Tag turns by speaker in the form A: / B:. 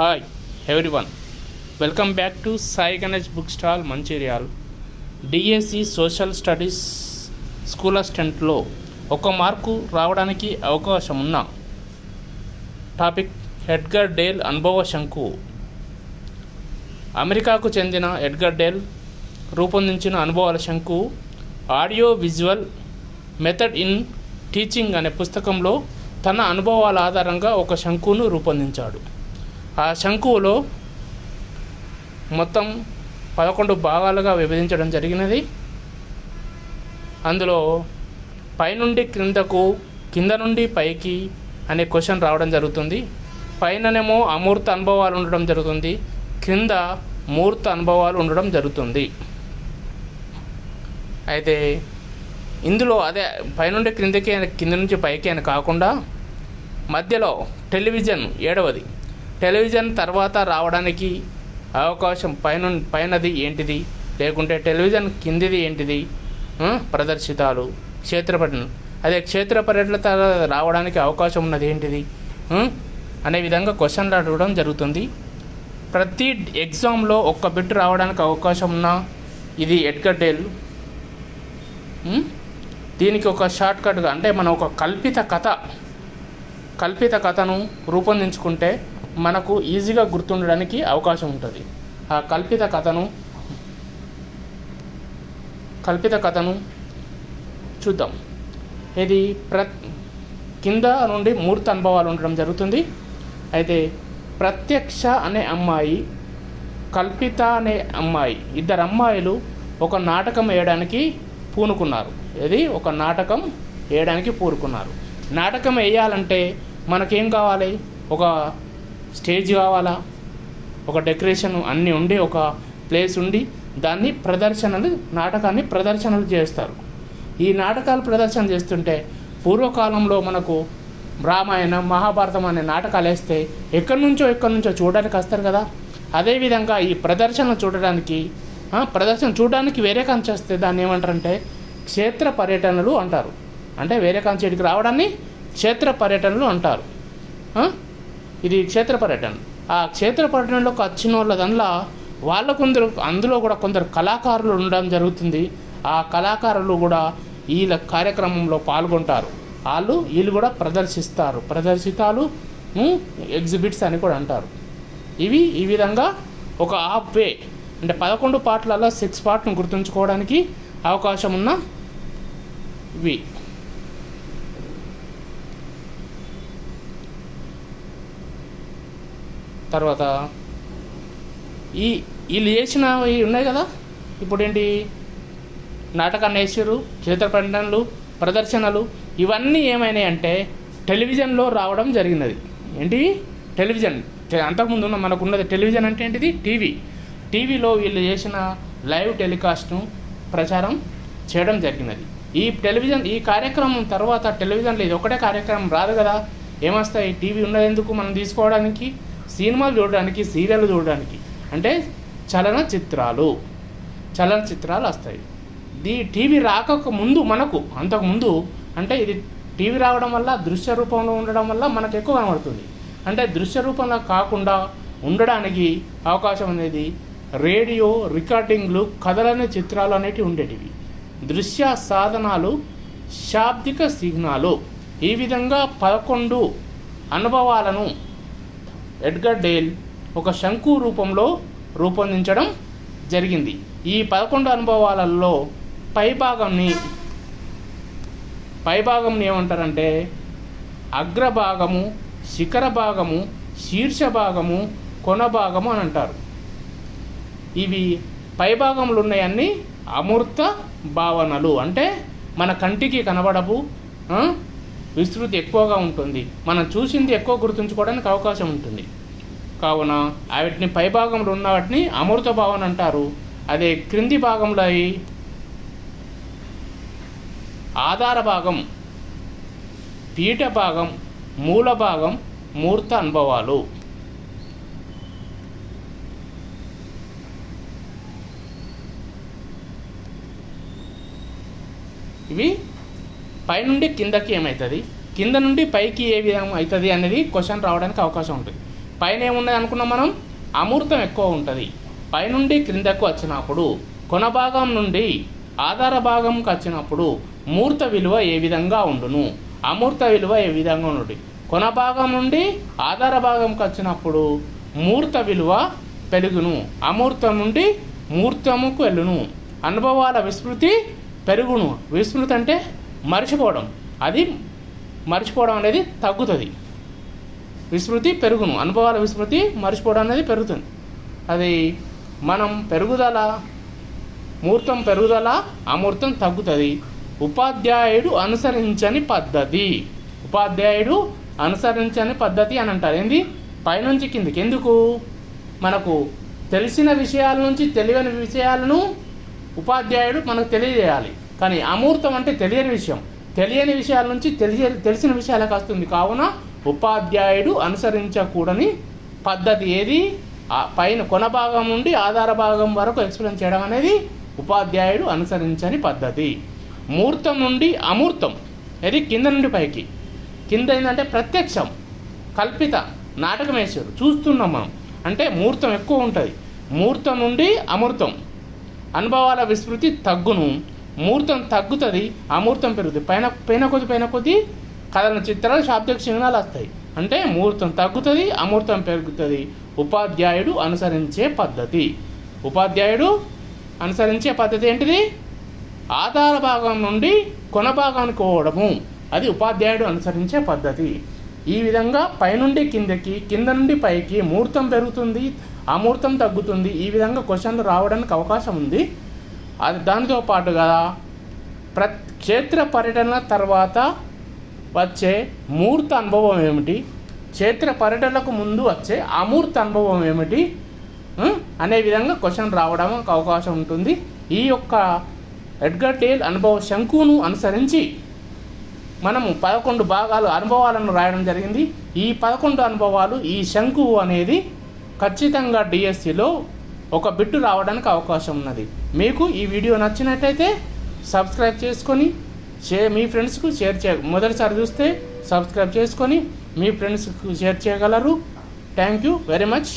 A: Hi everyone welcome back to Sai Ganesh book stall Mancherial DSC social studies school అసిస్టెంట్లో ఒక mark రావడానికి అవకాశం ఉన్న topic Edgar Dale అనుభవ శంకు. అమెరికాకు చెందిన ఎడ్గర్ డేల్ రూపొందించిన అనుభవాల శంకు audio visual method in teaching అనే పుస్తకంలో తన అనుభవాల ఆధారంగా ఒక శంకును రూపొందించాడు. ఆ శంకువులో మొత్తం పదకొండు భాగాలుగా విభజించడం జరిగినది. అందులో పైనుండి క్రిందకు కింద నుండి పైకి అనే క్వశ్చన్ రావడం జరుగుతుంది. పైననేమో అమూర్త అనుభవాలు ఉండడం జరుగుతుంది. క్రింద మూర్త అనుభవాలు ఉండడం జరుగుతుంది. అయితే ఇందులో అదే పైనుండి క్రిందకి కింద నుంచి పైకి అని కాకుండా మధ్యలో టెలివిజన్ ఏడవది. టెలివిజన్ తర్వాత రావడానికి అవకాశం పైన పైనది ఏంటిది? లేకుంటే టెలివిజన్ కిందిది ఏంటిది? ప్రదర్శితాలు క్షేత్ర పర్యటన అదే క్షేత్ర పర్యటన తర్వాత రావడానికి అవకాశం ఉన్నది ఏంటిది? అనే విధంగా క్వశ్చన్లు అడగడం జరుగుతుంది. ప్రతి ఎగ్జామ్లో ఒక్క బిట్ రావడానికి అవకాశం ఉన్న ఇది ఎడ్గర్ డేల్. దీనికి ఒక షార్ట్ కట్గా అంటే మనం ఒక కల్పిత కథ కల్పిత కథను రూపొందించుకుంటే మనకు ఈజీగా గుర్తుండడానికి అవకాశం ఉంటుంది. ఆ కల్పిత కథను కల్పిత కథను చూద్దాం. ఇది ప్ర కింద నుండి మూర్త అనుభవాలు ఉండడం జరుగుతుంది. అయితే ప్రత్యక్ష అనే అమ్మాయి కల్పిత అనే అమ్మాయి ఇద్దరు అమ్మాయిలు ఒక నాటకం వేయడానికి పూనుకున్నారు. ఇది ఒక నాటకం వేయడానికి పూనుకున్నారు. నాటకం వేయాలంటే మనకేం కావాలి? ఒక స్టేజ్ కావాలా? ఒక డెకరేషన్ అన్నీ ఉండి ఒక ప్లేస్ ఉండి దాన్ని ప్రదర్శనలు నాటకాన్ని ప్రదర్శనలు చేస్తారు. ఈ నాటకాలు ప్రదర్శన చేస్తుంటే పూర్వకాలంలో మనకు రామాయణం మహాభారతం అనే నాటకాలు వేస్తే ఎక్కడి నుంచో ఎక్కడి నుంచో చూడడానికి వస్తారు కదా? అదేవిధంగా ఈ ప్రదర్శన చూడడానికి ప్రదర్శన చూడడానికి వేరే కంచి వస్తే దాన్ని ఏమంటారంటే క్షేత్ర పర్యటనలు అంటారు. అంటే వేరే కంచి ఇక్కడికి రావడాన్ని క్షేత్ర పర్యటనలు అంటారు. ఇది క్షేత్ర పర్యటన. ఆ క్షేత్ర పర్యటనలోకి వచ్చిన వాళ్ళ దానిలో వాళ్ళ కొందరు అందులో కూడా కొందరు కళాకారులు ఉండడం జరుగుతుంది. ఆ కళాకారులు కూడా వీళ్ళ కార్యక్రమంలో పాల్గొంటారు. వాళ్ళు వీళ్ళు కూడా ప్రదర్శిస్తారు. ప్రదర్శితాలు ఎగ్జిబిట్స్ అని కూడా అంటారు. ఇవి ఈ విధంగా ఒక హాఫ్ వే అంటే పదకొండు పాటలలో సిక్స్ పార్ట్ను గుర్తుంచుకోవడానికి అవకాశం ఉన్న ఇవి తర్వాత ఈ వీళ్ళు చేసిన ఉన్నాయి కదా? ఇప్పుడేంటి? నాటకాన్ని వేసారు చిత్ర ప్రకటనలు ప్రదర్శనలు ఇవన్నీ ఏమైనాయి అంటే టెలివిజన్లో రావడం జరిగినది. ఏంటి? టెలివిజన్. అంతకుముందు ఉన్న మనకు ఉన్నది టెలివిజన్ అంటే ఏంటిది? టీవీ. టీవీలో వీళ్ళు చేసిన లైవ్ టెలికాస్ట్ను ప్రచారం చేయడం జరిగినది. ఈ టెలివిజన్ ఈ కార్యక్రమం తర్వాత టెలివిజన్లో ఇది ఒకటే కార్యక్రమం రాదు కదా? ఏమొస్తాయి? టీవీ ఉన్నది ఎందుకు మనం తీసుకోవడానికి సినిమాలు చూడడానికి సీరియల్ చూడడానికి అంటే చలనచిత్రాలు. చలనచిత్రాలు వస్తాయి. దీ టీవీ రాకక ముందు మనకు అంతకుముందు అంటే ఇది టీవీ రావడం వల్ల దృశ్య రూపంలో ఉండడం వల్ల మనకు ఎక్కువ కనబడుతుంది. అంటే దృశ్య రూపంలో కాకుండా ఉండడానికి అవకాశం అనేది రేడియో రికార్డింగ్లు కథలనే చిత్రాలు అనేటివి ఉండేటివి. దృశ్య సాధనాలు శాబ్దిక సిగ్నాలు ఈ విధంగా పదకొండు అనుభవాలను ఎడ్గర్ డేల్ ఒక శంకు రూపంలో రూపొందించడం జరిగింది. ఈ పదకొండు అనుభవాలలో పైభాగంని పైభాగంని ఏమంటారంటే అగ్రభాగము శిఖర భాగము శీర్ష భాగము కొన భాగము అని అంటారు. ఇవి పైభాగంలో ఉన్నాయన్నీ అమూర్త భావనలు. అంటే మన కంటికి కనబడవు విస్తృతి ఎక్కువగా ఉంటుంది. మనం చూసింది ఎక్కువ గుర్తుంచుకోవడానికి అవకాశం ఉంటుంది. కావున వాటిని పైభాగంలో ఉన్న వాటిని అమృత భావన అంటారు. అదే క్రింది భాగంలో అయి ఆధార భాగం పీఠ భాగం మూల భాగం మూర్త అనుభవాలు. ఇవి పైనుండి కిందకి ఏమవుతుంది కింద నుండి పైకి ఏ విధంగా అవుతుంది అనేది క్వశ్చన్ రావడానికి అవకాశం ఉంటుంది. పైన ఏమున్నది అనుకున్నాం మనం? అమూర్తం ఎక్కువ ఉంటుంది. పైనుండి క్రిందకు వచ్చినప్పుడు కొన భాగం నుండి ఆధార భాగంకి వచ్చినప్పుడు మూర్త విలువ ఏ విధంగా ఉండును? అమూర్త విలువ ఏ విధంగా ఉండు కొన భాగం నుండి ఆధార భాగంకి వచ్చినప్పుడు మూర్త విలువ పెరుగును. అమూర్తం నుండి మూర్తముకు వెళ్ళును. అనుభవాల విస్మృతి పెరుగును. విస్మృతి అంటే మర్చిపోవడం. అది మర్చిపోవడం అనేది తగ్గుతుంది. విస్మృతి పెరుగును. అనుభవాల విస్మృతి మర్చిపోవడం అనేది పెరుగుతుంది. అది మనం పెరుగుదల మూర్తం పెరుగుదల అమూర్తం తగ్గుతుంది. ఉపాధ్యాయుడు అనుసరించని పద్ధతి. ఉపాధ్యాయుడు అనుసరించని పద్ధతి అని అంటారు. ఏంది? పైనుంచి కిందికి. ఎందుకు? మనకు తెలిసిన విషయాల నుంచి తెలియని విషయాలను ఉపాధ్యాయుడు మనకు తెలియజేయాలి. కానీ అమూర్తం అంటే తెలియని విషయం. తెలియని విషయాల నుంచి తెలియ తెలిసిన విషయాలకు వస్తుంది కావున ఉపాధ్యాయుడు అనుసరించకూడని పద్ధతి ఏది? ఆ పైన కొన భాగం నుండి ఆధార భాగం వరకు ఎక్స్ప్లెయిన్ చేయడం అనేది ఉపాధ్యాయుడు అనుసరించని పద్ధతి. మూర్తం నుండి అమూర్తం. ఇది కింద నుండి పైకి. కింద ఏంటంటే ప్రత్యక్షం. కల్పిత. నాటకం వేసారు చూస్తున్నాం మనం. అంటే మూర్తం ఎక్కువ ఉంటుంది. మూర్తం నుండి అమూర్తం. అనుభవాల విస్మృతి తగ్గును. మూర్తం తగ్గుతుంది అమూర్తం పెరుగుతుంది. పైన పైన కొద్ది పైన కొద్ది కథన చిత్రాలు శాబ్దిక చిహ్నాలు వస్తాయి. అంటే ముహూర్తం తగ్గుతుంది అమూర్తం పెరుగుతుంది. ఉపాధ్యాయుడు అనుసరించే పద్ధతి. ఉపాధ్యాయుడు అనుసరించే పద్ధతి ఏంటిది? ఆధార భాగం నుండి కొన భాగానికి పోవడము అది ఉపాధ్యాయుడు అనుసరించే పద్ధతి. ఈ విధంగా పైనుండి కిందకి కింద నుండి పైకి ముహూర్తం పెరుగుతుంది అమూర్తం తగ్గుతుంది. ఈ విధంగా క్వశ్చన్లు రావడానికి అవకాశం ఉంది. అది దానితో పాటుగా ప్ర క్షేత్ర పర్యటన తర్వాత వచ్చే మూర్త అనుభవం ఏమిటి? క్షేత్ర పర్యటనకు ముందు వచ్చే అమూర్త అనుభవం ఏమిటి? అనే విధంగా క్వశ్చన్ రావడానికి అవకాశం ఉంటుంది. ఈ యొక్క ఎడ్గర్ టేల్ అనుభవ శంకును అనుసరించి మనము పదకొండు భాగాలు అనుభవాలను రాయడం జరిగింది. ఈ పదకొండు అనుభవాలు ఈ శంకు అనేది ఖచ్చితంగా డిఎస్సిలో ఒక బిట్టు రావడానికి అవకాశం ఉన్నది. మీకు ఈ వీడియో నచ్చినట్టయితే సబ్స్క్రైబ్ చేసుకొని షేర్ మీ ఫ్రెండ్స్కు షేర్ చే మొదటిసారి చూస్తే సబ్స్క్రైబ్ చేసుకొని మీ ఫ్రెండ్స్కు షేర్ చేయగలరు. Thank you very much.